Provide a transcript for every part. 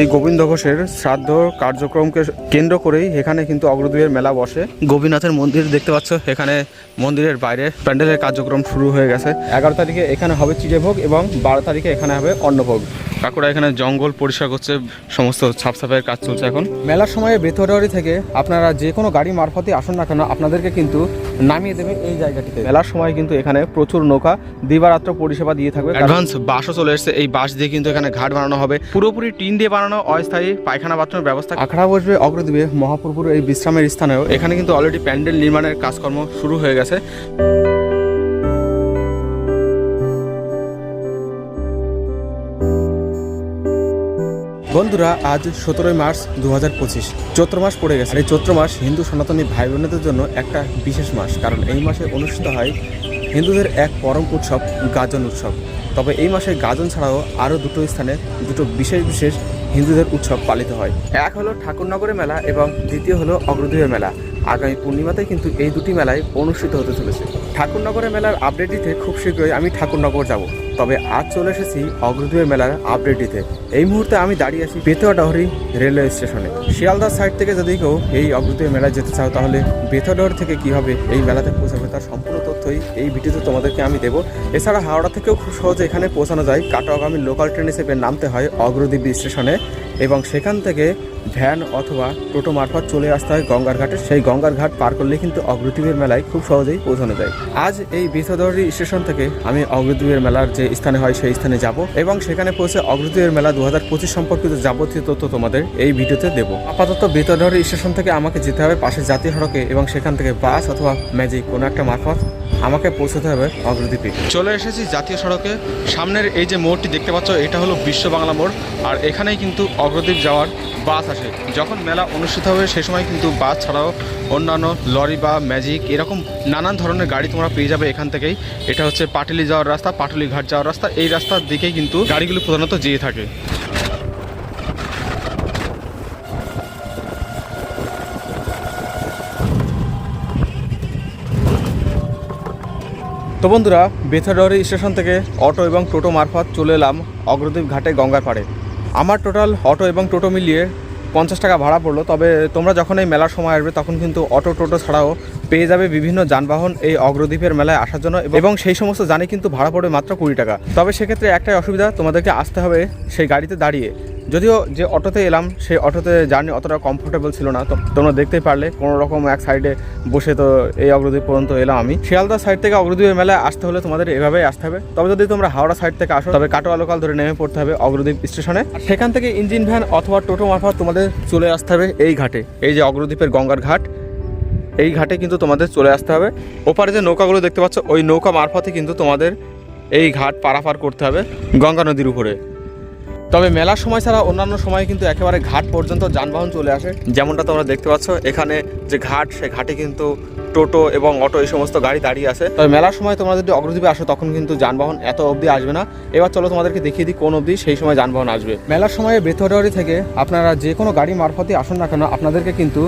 এই গোবিন্দ ঘোষের শ্রাদ্ধ কার্যক্রমকে কেন্দ্র করেই এখানে কিন্তু অগ্রদূয়ের মেলা বসে। গোপীনাথের মন্দির দেখতে পাচ্ছ এখানে মন্দিরের বাইরে প্যান্ডেলের কার্যক্রম শুরু হয়ে গেছে। এগারো তারিখে এখানে হবে চিড়েভোগ এবং বারো তারিখে এখানে হবে অন্নভোগ। কাকুরা এখানে জঙ্গল পরিষ্কার করছে সমস্ত সাফসাফাইয়ের কাজ চলছে এখন। মেলার সময় বেথরডারি থেকে আপনারা যে কোনো গাড়ি মারফতে আসুন না কেন আপনাদেরকে কিন্তু নামিয়ে দেবে এই জায়গাটিতে। মেলার সময় কিন্তু এখানে প্রচুর নৌকা দিবারাত্র পরিষেবা দিয়ে থাকবে। অ্যাডভান্স বাসও চলে এসেছে এই বাস দিয়ে কিন্তু এখানে ঘাট বানানো হবে। পুরোপুরি টিন দিয়ে বানানো অস্থায়ী পায়খানা বাথরুমের ব্যবস্থা আখড়া বসবে অগ্রদ্বীপে মহাপ্রভুর এই বিশ্রামের স্থানেও। এখানে কিন্তু অলরেডি প্যান্ডেল নির্মাণের কাজকর্ম শুরু হয়ে গেছে। বন্ধুরা, আজ সতেরোই মার্চ দু হাজার পঁচিশ। চৈত্র মাস পড়ে গেছে। এই চৈত্র মাস হিন্দু সনাতনী ভাই বোনেদের জন্য একটা বিশেষ মাস, কারণ এই মাসে অনুষ্ঠিত হয় হিন্দুদের এক পরম উৎসব, গাজন উৎসব। তবে এই মাসে গাজন ছাড়াও আরও দুটো স্থানে দুটো বিশেষ বিশেষ হিন্দুদের উৎসব পালিত হয়। এক হলো ঠাকুরনগরের মেলা এবং দ্বিতীয় হলো অগ্রদীপের মেলা। আগামী পূর্ণিমাতে কিন্তু এই দুটি মেলায় অনুষ্ঠিত হতে চলেছে। ঠাকুরনগরের মেলার আপডেট দিতে খুব শীঘ্রই আমি ঠাকুরনগর যাব। তবে আজ চলে এসেছি অগ্রদীপের মেলার আপডেট দিতে। এই মুহূর্তে আমি দাঁড়িয়ে আছি বেতুয়াডহরি রেলওয়ে স্টেশনে। শিয়ালদা সাইড থেকে যদি কেউ এই অগ্রদীপের মেলায় যেতে চাও, তাহলে বেতুয়াডহর থেকে কীভাবে এই মেলাতে পৌঁছাবে তার সম্পূর্ণ তথ্যই এই ভিডিওতে তোমাদেরকে আমি দেবো। এছাড়া হাওড়া থেকেও খুব সহজে এখানে পৌঁছানো যায়। কাটোয়াগামী লোকাল ট্রেন হিসেবে নামতে হয় অগ্রদ্বীপ স্টেশনে। এবং সেখান থেকে ভ্যান অথবা টোটো মারফত চলে আসতে হয় গঙ্গার ঘাটে। সেই গঙ্গার ঘাট পার করলে কিন্তু অগ্রদ্বীপের মেলায় খুব সহজেই পৌঁছানো যায়। আজ এই বিথদরি স্টেশন থেকে আমি অগ্রদ্বীপের মেলার যে স্থানে হয় সেই স্থানে যাব এবং সেখানে পৌঁছে অগ্রদ্বীপের মেলা দু হাজার পঁচিশ সম্পর্কিত যাবতীয় তথ্য তোমাদের এই ভিডিওতে দেবো। আপাতত বিথদরি স্টেশন থেকে আমাকে যেতে হবে পাশে জাতীয় সড়কে এবং সেখান থেকে বাস অথবা ম্যাজিক কোনো একটা মারফত আমাকে পৌঁছতে হবে অগ্রদ্বীপে। চলে এসেছি জাতীয় সড়কে। সামনের এই যে মোড়টি দেখতে পাচ্ছ, এটা হলো বিশ্ব বাংলা মোড়। আর এখানেই কিন্তু অগ্রদ্বীপ যাওয়ার বাস আসে। যখন মেলা অনুষ্ঠিত হবে সে সময় কিন্তু বাস ছাড়াও অন্যান্য লরি বা ম্যাজিক এরকম নানান ধরনের গাড়ি তোমরা পেয়ে যাবে এখান থেকেই। এটা হচ্ছে পাটুলি যাওয়ার রাস্তা, পাটুলি ঘাট যাওয়ার রাস্তা। এই রাস্তার দিকেই কিন্তু গাড়িগুলো প্রধানত যেয়ে থাকে। তো বন্ধুরা বেথাডরি স্টেশন থেকে অটো এবং টোটো মারফত চলে এলাম অগ্রদ্বীপ ঘাটে গঙ্গার পাড়ে। আমার টোটাল অটো এবং টোটো মিলিয়ে পঞ্চাশ টাকা ভাড়া পড়ল। তবে তোমরা যখন এই মেলার সময় আসবে, তখন কিন্তু অটো টোটো ছাড়াও পেয়ে যাবে বিভিন্ন যানবাহন এই অগ্রদ্বীপের মেলায় আসার জন্য এবং সেই সমস্ত জানে কিন্তু ভাড়া পড়বে মাত্র কুড়ি টাকা। তবে সেক্ষেত্রে একটাই অসুবিধা, তোমাদেরকে আসতে হবে সেই গাড়িতে দাঁড়িয়ে। যদিও যে অটোতে এলাম, সেই অটোতে জার্নি অতটা কমফোর্টেবল ছিল না। তো তোমরা দেখতেই পারলে কোনো রকম এক সাইডে বসে তো এই অগ্রদ্বীপ পর্যন্ত এলাম আমি। শিয়ালদা সাইড থেকে অগ্রদ্বীপের মেলায় আসতে হলে তোমাদের এভাবেই আসতে হবে। তবে যদি তোমরা হাওড়া সাইড থেকে আসো, তবে কাটোয়া লোকাল ধরে নেমে পড়তে হবে অগ্রদ্বীপ স্টেশনে সেখান থেকে ইঞ্জিন ভ্যান অথবা টোটো মারফত তোমাদের চলে আসতে হবে এই ঘাটে। এই যে অগ্রদ্বীপের গঙ্গার ঘাট, এই ঘাটে কিন্তু তোমাদের চলে আসতে হবে। ওপারে যে নৌকাগুলো দেখতে পাচ্ছ, ওই নৌকা মারফতে কিন্তু তোমাদের এই ঘাট পারাপার করতে হবে গঙ্গা নদীর উপরে। তবে মেলার সময় ছাড়া অন্যান্য সময় কিন্তু একেবারে ঘাট পর্যন্ত যানবাহন চলে আসে। যেমনটা তোমরা দেখতে পাচ্ছ এখানে যে ঘাট সে ঘাটে কিন্তু টোটো এবং অটো এই সমস্ত গাড়ি দাঁড়িয়ে আছে। তবে মেলার সময় তোমরা যদি অগ্রদ্বীপে আসো তখন কিন্তু যানবাহন এত অবধি আসবে না। এবার চলো তোমাদেরকে দেখিয়ে দিই কোন অবধি সেই সময় যানবাহন আসবে। মেলার সময় বেথরডারি থেকে আপনারা যে কোনো গাড়ি মারফতে আসুন না কেন আপনাদেরকে কিন্তু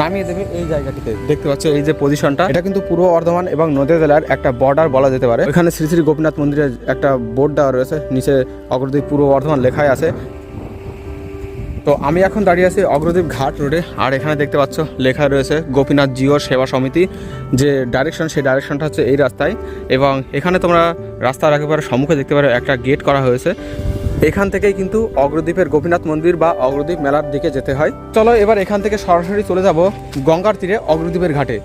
নামিয়ে দেবে এই জায়গাটিতে। দেখতে পাচ্ছ এই যে পজিশনটা এটা কিন্তু পূর্ব বর্ধমান এবং নদীয়া জেলার একটা বর্ডার বলা যেতে পারে। এখানে শ্রী শ্রী গোপীনাথ মন্দিরের একটা বোর্ড দেওয়া রয়েছে। নিচে অগ্রদ্বীপ পূর্ব বর্ধমান লেখাই আছে। তো আমি এখন দাঁড়িয়ে আছি অগ্রদ্বীপ ঘাট রোডে। আর এখানে দেখতে পাচ্ছ, লেখা রয়েছে গোপীনাথ জিও সেবা সমিতি। যে ডাইরেকশন সেই ডাইরেকশনটা হচ্ছে এই রাস্তায়। এবং এখানে তোমরা রাস্তার একেবারে সম্মুখে দেখতে পারো, একটা গেট করা হয়েছে। এখান থেকেই কিন্তু অগ্রদ্বীপের গোপীনাথ মন্দির বা অগ্রদ্বীপ মেলার দিকে যেতে হয়। চলো এবার এখান থেকে সরাসরি চলে যাব গঙ্গার তীরে অগ্রদ্বীপের ঘাটে।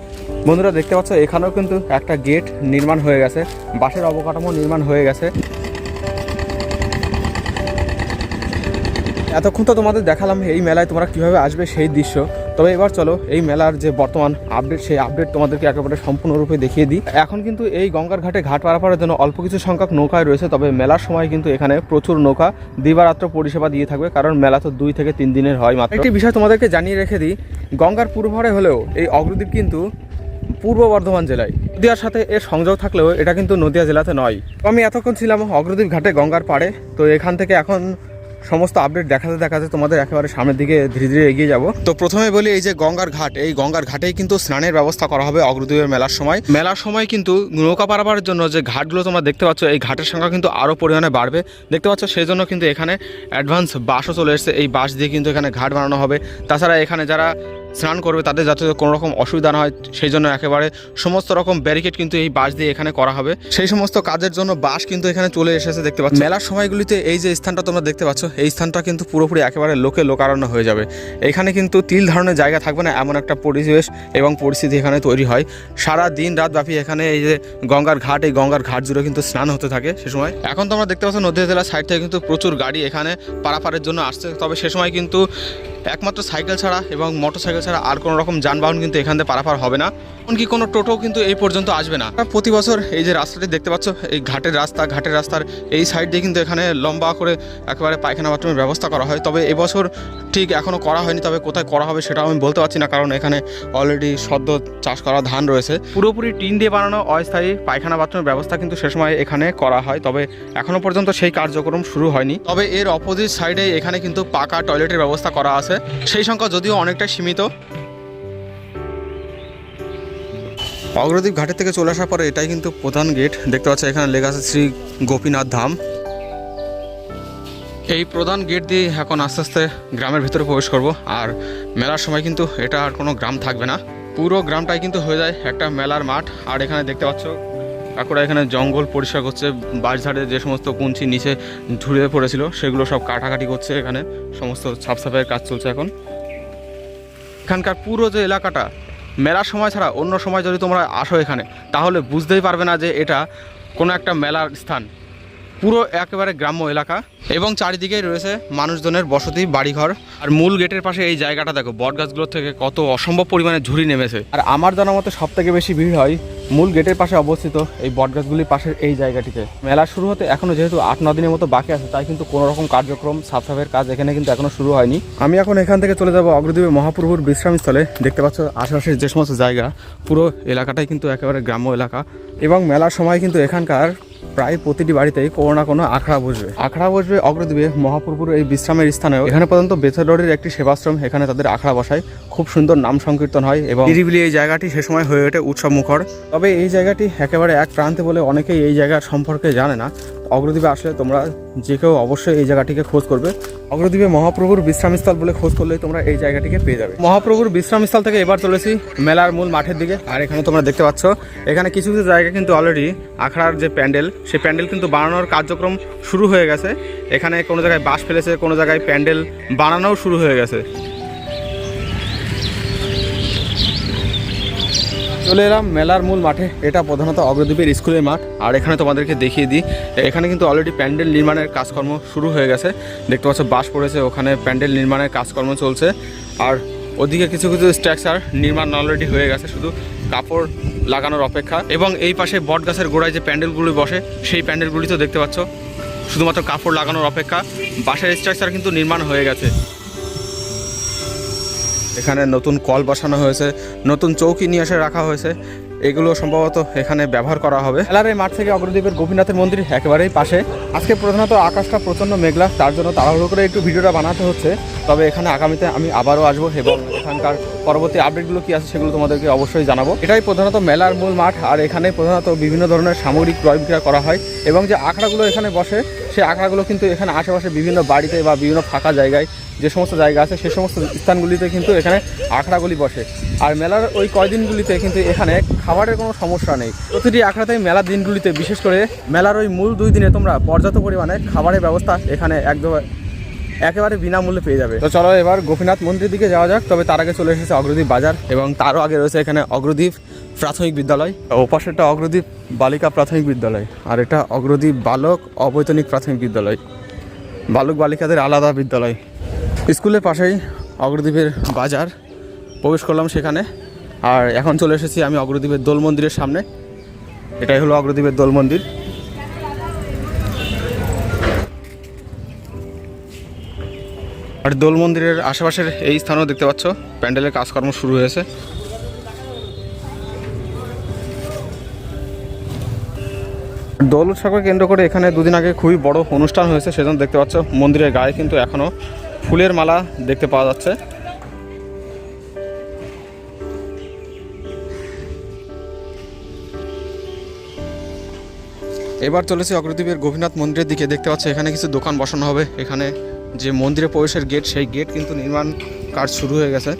বন্ধুরা দেখতে পাচ্ছ, এখানেও কিন্তু একটা গেট নির্মাণ হয়ে গেছে। বাসের অবকাঠামো নির্মাণ হয়ে গেছে। এতক্ষণ তো তোমাদের দেখালাম এই মেলায় তোমরা কীভাবে আসবে সেই দৃশ্য। তবে এবার চলো, এই মেলার যে বর্তমান আপডেট সেই আপডেট তোমাদেরকে একেবারে সম্পূর্ণরূপে দেখিয়ে দিই। এখন কিন্তু এই গঙ্গার ঘাটে ঘাট পারাপারের জন্য অল্প কিছু সংখ্যক নৌকায় রয়েছে, তবে মেলার সময় কিন্তু এখানে প্রচুর নৌকা দিবারাত্র পরিষেবা দিয়ে থাকবে, কারণ মেলা তো দুই থেকে তিন দিনের হয় মাত্র। একটি বিষয় তোমাদেরকে জানিয়ে রেখে দিই, গঙ্গার পূর্বহারে হলেও এই অগ্রদ্বীপ কিন্তু পূর্ব বর্ধমান জেলায়। নদিয়ার সাথে এর সংযোগ থাকলেও এটা কিন্তু নদিয়া জেলাতে নয়। আমি এতক্ষণ ছিলাম অগ্রদ্বীপ ঘাটে গঙ্গার পাড়ে, তো এখান থেকে এখন সমস্ত আপডেট দেখাতে দেখাতে তোমাদের একেবারে সামনের দিকে ধীরে ধীরে এগিয়ে যাব। তো প্রথমে বলি এই যে গঙ্গার ঘাট, এই গঙ্গার ঘাটেই কিন্তু স্নানের ব্যবস্থা করা হবে অগ্রদ্বীপের মেলার সময়। মেলার সময় কিন্তু নৌকা পারাবার জন্য যে ঘাটগুলো তোমরা দেখতে পাচ্ছ, এই ঘাটের সংখ্যা কিন্তু আরও পরিমাণে বাড়বে। দেখতে পাচ্ছ, সেই জন্য কিন্তু এখানে অ্যাডভান্স বাসও চলে এসছে। এই বাস দিয়ে কিন্তু এখানে ঘাট বানানো হবে। তাছাড়া এখানে যারা স্নান করবে, তাদের যাতে কোনো রকম অসুবিধা না হয়, সেই জন্য একেবারে সমস্ত রকম ব্যারিকেড কিন্তু এই বাস দিয়ে এখানে করা হবে। সেই সমস্ত কাজের জন্য বাস কিন্তু এখানে চলে এসেছে, দেখতে পাচ্ছ। মেলার সময়গুলিতে এই যে স্থানটা তোমরা দেখতে পাচ্ছ, এই স্থানটা কিন্তু পুরোপুরি একেবারে লোকে লোকারণ্য হয়ে যাবে। এখানে কিন্তু তিল ধরনের জায়গা থাকবে না, এমন একটা পরিবেশ এবং পরিস্থিতি এখানে তৈরি হয়। সারা দিন রাত ব্যাপী এখানে এই যে গঙ্গার ঘাট, এই গঙ্গার ঘাট জুড়ে কিন্তু স্নান হতে থাকে সে সময়। এখন তোমরা দেখতে পাচ্ছ নদী জেলার সাইড থেকে কিন্তু প্রচুর গাড়ি এখানে পারাপারের জন্য আসছে, তবে সে সময় কিন্তু একমাত্র সাইকেল ছাড়া এবং মোটর সাইকেল ছাড়া আর কোনো রকম যানবাহন কিন্তু এখান থেকে পারাপার হবে না। এমনকি কোনো টোটো কিন্তু এই পর্যন্ত আসবে না। প্রতি বছর এই যে রাস্তাটি দেখতে পাচ্ছ, এই ঘাটের রাস্তা, ঘাটের রাস্তার এই সাইড দিয়ে কিন্তু এখানে লম্বা করে একেবারে পায়খানা বাথরুমের ব্যবস্থা করা হয়। তবে এবছর ঠিক এখনও করা হয়নি, তবে কোথায় করা হবে সেটাও আমি বলতে পারছি না, কারণ এখানে অলরেডি সদ্য চাষ করা ধান রয়েছে। পুরোপুরি টিন দিয়ে বানানো অস্থায়ী পায়খানা বাথরুমের ব্যবস্থা কিন্তু সে সময় এখানে করা হয়, তবে এখনও পর্যন্ত সেই কার্যক্রম শুরু হয়নি। তবে এর অপোজিট সাইডে এখানে কিন্তু পাকা টয়লেটের ব্যবস্থা করা আছে। সেই সংখ্যা যদিও অনেকটা সীমিত। অগ্রদ্বীপ ঘাটের থেকে চলে আসার পরে এটাই কিন্তু প্রধান গেট দেখতে পাচ্ছ এখানে লেখা আছে শ্রী গোপীনাথ ধাম। এই প্রধান গেট দিয়ে এখন আস্তে আস্তে গ্রামের ভিতরে প্রবেশ করব। আর মেলার সময় কিন্তু এটা আর কোনো গ্রাম থাকবে না। পুরো গ্রামটাই কিন্তু হয়ে যায় একটা মেলার মাঠ। আর এখানে দেখতে পাচ্ছ কাকুরা এখানে জঙ্গল পরিষ্কার করছে, বাঁশঝাড়ে যে সমস্ত কুঞ্চি নিচে ঝুড়ে পড়েছিল, সেগুলো সব কাটাকাটি করছে এখানে, সমস্ত সাফ সাফাইয়ের কাজ চলছে এখন। এখানকার পুরো যে এলাকাটা, মেলার সময় ছাড়া অন্য সময় যদি তোমরা আসো এখানে, তাহলে বুঝতেই পারবে না যে এটা কোনো একটা মেলার স্থান। পুরো একেবারে গ্রাম্য এলাকা, এবং চারিদিকেই রয়েছে মানুষজনের বসতি, বাড়িঘর। আর মূল গেটের পাশে এই জায়গাটা দেখো বট গাছগুলোর থেকে কত অসম্ভব পরিমাণে ঝুড়ি নেমেছে। আর আমার জানা মতে সব থেকে বেশি ভিড় হয় মূল গেটের পাশে অবস্থিত এই বটগাছগুলির পাশের এই জায়গাটিতে। মেলা শুরু হতে এখনও যেহেতু আট, ন দিনের মতো বাকি আছে, তাই কিন্তু কোনো রকম কার্যক্রম, সাফসাফের কাজ এখানে কিন্তু এখনও শুরু হয়নি। আমি এখন এখান থেকে চলে যাব অগ্রদ্বীপে মহাপ্রভুর বিশ্রামস্থলে দেখতে পাচ্ছ আশেপাশের যে সমস্ত জায়গা, পুরো এলাকাটাই কিন্তু একেবারে গ্রাম্য এলাকা। এবং মেলার সময় কিন্তু এখানকার প্রায় প্রতিটি বাড়িতেই কোনো না কোনো আখড়া বসবে। আখড়া বসবে অগ্রদ্বীপে মহাপ্রভুর এই বিশ্রামের স্থানেও। এখানে পর্যন্ত বেথরডের একটি সেবাশ্রম এখানে তাদের আখড়া বসায়। খুব সুন্দর নাম সংকীর্তন হয় এবং নিরিবিলি এই জায়গাটি সে সময় হয়ে ওঠে উৎসব মুখর তবে এই জায়গাটি একেবারে এক প্রান্তে বলে অনেকেই এই জায়গার সম্পর্কে জানে না। অগ্রদ্বীপে আসলে তোমরা যে কেউ অবশ্যই এই জায়গাটিকে খোঁজ করবে। অগ্রদ্বীপে মহাপ্রভুর বিশ্রামস্থল বলে খোঁজ করলেই তোমরা এই জায়গাটিকে পেয়ে যাবে। মহাপ্রভুর বিশ্রামস্থল থেকে এবার চলেছি মেলার মূল মাঠের দিকে। আর এখানে তোমরা দেখতে পাচ্ছ, এখানে কিছু কিছু জায়গা কিন্তু অলরেডি আখড়ার যে প্যান্ডেল, সেই প্যান্ডেল কিন্তু বানানোর কার্যক্রম শুরু হয়ে গেছে। এখানে কোনো জায়গায় বাঁশ ফেলেছে, কোনো জায়গায় প্যান্ডেল বানানোও শুরু হয়ে গেছে। চলে এলাম মেলার মূল মাঠে। এটা প্রধানত অগ্রদ্বীপের স্কুলের মাঠ। আর এখানে তোমাদেরকে দেখিয়ে দিই, এখানে কিন্তু অলরেডি প্যান্ডেল নির্মাণের কাজকর্ম শুরু হয়ে গেছে। দেখতে পাচ্ছ বাস পড়েছে, ওখানে প্যান্ডেল নির্মাণের কাজকর্ম চলছে। আর ওদিকে কিছু কিছু স্ট্রাকচার নির্মাণ অলরেডি হয়ে গেছে, শুধু কাপড় লাগানোর অপেক্ষা। এবং এই পাশে বট গাছের গোড়ায় যে প্যান্ডেলগুলি বসে, সেই প্যান্ডেলগুলি তো দেখতে পাচ্ছ, শুধুমাত্র কাপড় লাগানোর অপেক্ষা। বাসের স্ট্রাকচার কিন্তু নির্মাণ হয়ে গেছে। এখানে নতুন কল বসানো হয়েছে, নতুন চৌকি নিয়ে এসে রাখা হয়েছে। এগুলো সম্ভবত এখানে ব্যবহার করা হবে। মেলার এই মাঠ থেকে অগ্রদ্বীপের গোপীনাথের মন্দির একেবারেই পাশে। আজকে প্রধানত আকাশটা প্রচণ্ড মেঘলা, তার জন্য তাড়াহুড়ো করে একটু ভিডিওটা বানাতে হচ্ছে। তবে এখানে আগামীতে আমি আবারও আসব এবং এখানকার পরবর্তী আপডেটগুলো কি আছে সেগুলো তোমাদেরকে অবশ্যই জানাব। এটাই প্রধানত মেলার মূল মাঠ আর এখানে প্রধানত বিভিন্ন ধরনের সামগ্রিক ক্রয় বিক্রয় করা হয় এবং যে আখড়াগুলো এখানে বসে, সেই আখড়াগুলো কিন্তু এখানে আশেপাশে বিভিন্ন বাড়িতে বা বিভিন্ন ফাঁকা জায়গায় যে সমস্ত জায়গা আছে সে সমস্ত স্থানগুলিতে কিন্তু এখানে আখড়াগুলি বসে। আর মেলার ওই কয়দিনগুলিতে কিন্তু এখানে খাবারের কোনো সমস্যা নেই। প্রতিটি আখড়াতে মেলার দিনগুলিতে বিশেষ করে মেলার ওই মূল দুই দিনে তোমরা পর্যাপ্ত পরিমাণে খাবারের ব্যবস্থা এখানে একদম একেবারে বিনামূল্যে পেয়ে যাবে। তো চলো এবার গোপীনাথ মন্দিরের দিকে যাওয়া যাক। তবে তার আগে চলে এসেছে অগ্রদ্বীপ বাজার এবং তারও আগে রয়েছে এখানে অগ্রদ্বীপ প্রাথমিক বিদ্যালয়। ও পাশেরটা অগ্রদ্বীপ বালিকা প্রাথমিক বিদ্যালয় আর এটা অগ্রদ্বীপ বালক অবৈতনিক প্রাথমিক বিদ্যালয়। বালক বালিকাদের আলাদা বিদ্যালয়। স্কুলের পাশেই অগ্রদ্বীপের বাজার। প্রবেশ করলাম সেখানে। আর এখন চলে এসেছি আমি অগ্রদ্বীপের দোল মন্দিরের সামনে। এটাই হলো অগ্রদ্বীপের দোল মন্দির। আর দোল মন্দিরের আশেপাশের এই স্থানও দেখতে পাচ্ছ। প্যান্ডেলের কাজকর্ম শুরু হয়েছে। দোল উৎসবকে কেন্দ্র করে এখানে দুদিন আগে খুবই বড় অনুষ্ঠান হয়েছে, সেজন্য দেখতে পাচ্ছ মন্দিরের গায়ে কিন্তু এখনও ফুলের মালা দেখতে পাওয়া যাচ্ছে। এবার চলেছি অগ্রদ্বীপের গোপীনাথ মন্দিরের দিকে। দেখতে পাচ্ছ এখানে কিছু দোকান বসানো হবে। এখানে যে মন্দিরে প্রবেশের গেট সেই গেট কিন্তু নির্মাণ কাজ শুরু হয়ে গেছে।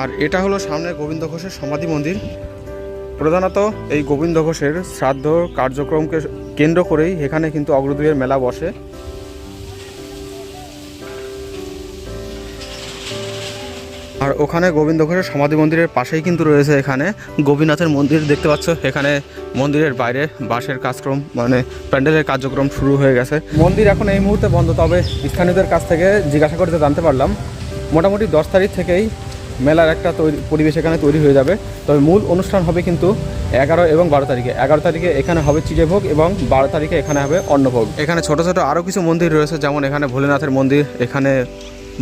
আর এটা হলো সামনে গোবিন্দ ঘোষের সমাধি মন্দির। প্রধানত এই গোবিন্দ ঘোষের শ্রাদ্ধ কার্যক্রমকে কেন্দ্র করেই এখানে কিন্তু অগ্রদূয়ের মেলা বসে। আর ওখানে গোবিন্দ ঘোষের সমাধি মন্দিরের পাশেই কিন্তু রয়েছে এখানে। গোপীনাথের মন্দির দেখতে পাচ্ছ, এখানে মন্দিরের বাইরে বাঁশের কাজক্রম মানে প্যান্ডেলের কার্যক্রম শুরু হয়ে গেছে। মন্দির এখন এই মুহূর্তে বন্ধ, তবে স্থানীয়দের কাছ থেকে জিজ্ঞাসা করতে জানতে পারলাম। মোটামুটি দশ তারিখ থেকেই মেলার একটা তৈরি, পরিবেশ এখানে তৈরি হয়ে যাবে। তবে মূল অনুষ্ঠান হবে কিন্তু এগারো এবং বারো তারিখে। এগারো তারিখে এখানে হবে চিড়েভোগ এবং বারো তারিখে এখানে হবে অন্নভোগ। এখানে ছোট ছোট আরও কিছু মন্দির রয়েছে, যেমন এখানে ভোলেনাথের মন্দির, এখানে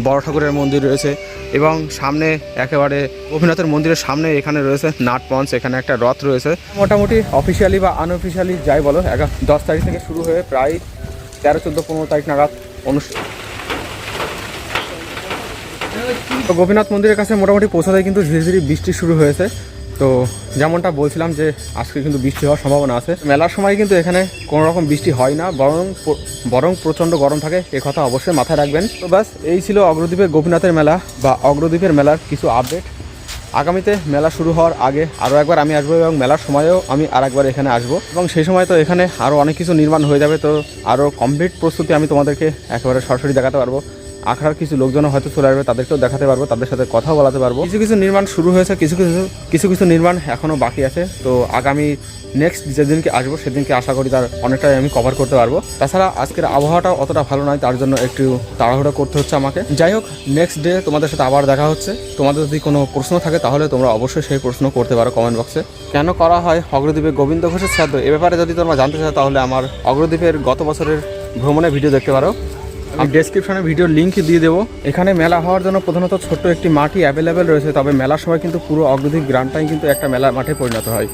বড় ঠাকুরের মন্দির রয়েছে এবং সামনে একেবারে গোপীনাথের মন্দিরের সামনে এখানে রয়েছে নাট পঞ্চ, এখানে একটা রথ রয়েছে। মোটামুটি অফিসিয়ালি বা আনঅফিসিয়ালি যাই বলো দশ তারিখ থেকে শুরু হয়ে প্রায় তেরো, চোদ্দ, পনেরো তারিখ নাগাদ অনুষ্ঠান গোপীনাথ মন্দিরের কাছে মোটামুটি পৌঁছাতে কিন্তু ধীরে ধীরে বৃষ্টি শুরু হয়েছে। তো যেমনটা বলছিলাম যে আজকে কিন্তু বৃষ্টি হওয়ার সম্ভাবনা আছে। মেলার সময় কিন্তু এখানে কোনো রকম বৃষ্টি হয় না, বরং বরং প্রচণ্ড গরম থাকে, এ কথা অবশ্যই মাথায় রাখবেন। তো ব্যাস, এই ছিল অগ্রদ্বীপের গোপীনাথের মেলা বা অগ্রদ্বীপের মেলার কিছু আপডেট। আগামীতে মেলা শুরু হওয়ার আগে আরও একবার আমি আসব এবং মেলার সময়েও আমি আর একবার এখানে আসব। এবং সেই সময় তো এখানে আরও অনেক কিছু নির্মাণ হয়ে যাবে, তো আরও কমপ্লিট প্রস্তুতি আমি তোমাদেরকে একেবারে সরাসরি দেখাতে পারব। আখড়ার কিছু লোকজনও হয়তো চলে আসবে, তাদেরকেও দেখাতে পারব, তাদের সাথে কথাও বলাতে পারব। কিছু কিছু নির্মাণ শুরু হয়েছে, কিছু কিছু কিছু কিছু নির্মাণ এখনও বাকি আছে, তো আগামী নেক্সট যেদিনকে আসব, সেদিনকে আশা করি তার অনেকটাই আমি কভার করতে পারব। তাছাড়া আজকের আবহাওয়াটা অতটা ভালো নয়, তার জন্য একটু তাড়াহুড়ো করতে হচ্ছে আমাকে। যাই হোক নেক্সট ডে তোমাদের সাথে আবার দেখা হচ্ছে। তোমাদের যদি কোনো প্রশ্ন থাকে, তাহলে তোমরা অবশ্যই সেই প্রশ্ন করতে পারো কমেন্ট বক্সে কেন করা হয় অগ্রদ্বীপে গোবিন্দ ঘোষের শ্রাদ্ধ? এ ব্যাপারে যদি তোমরা জানতে চাও, তাহলে আমার অগ্রদ্বীপের গত বছরের ভ্রমণের ভিডিও দেখতে পারো। আমি ডেসক্রিপশনে ভিডিওর লিঙ্ক দিয়ে দেবো। এখানে মেলা হওয়ার জন্য প্রধানত ছোট্ট একটি মাটি অ্যাভেলেবেল রয়েছে, তবে মেলার সময় কিন্তু পুরো অগ্রধিক গ্রামটাই কিন্তু একটা মেলা মাঠে পরিণত হয়।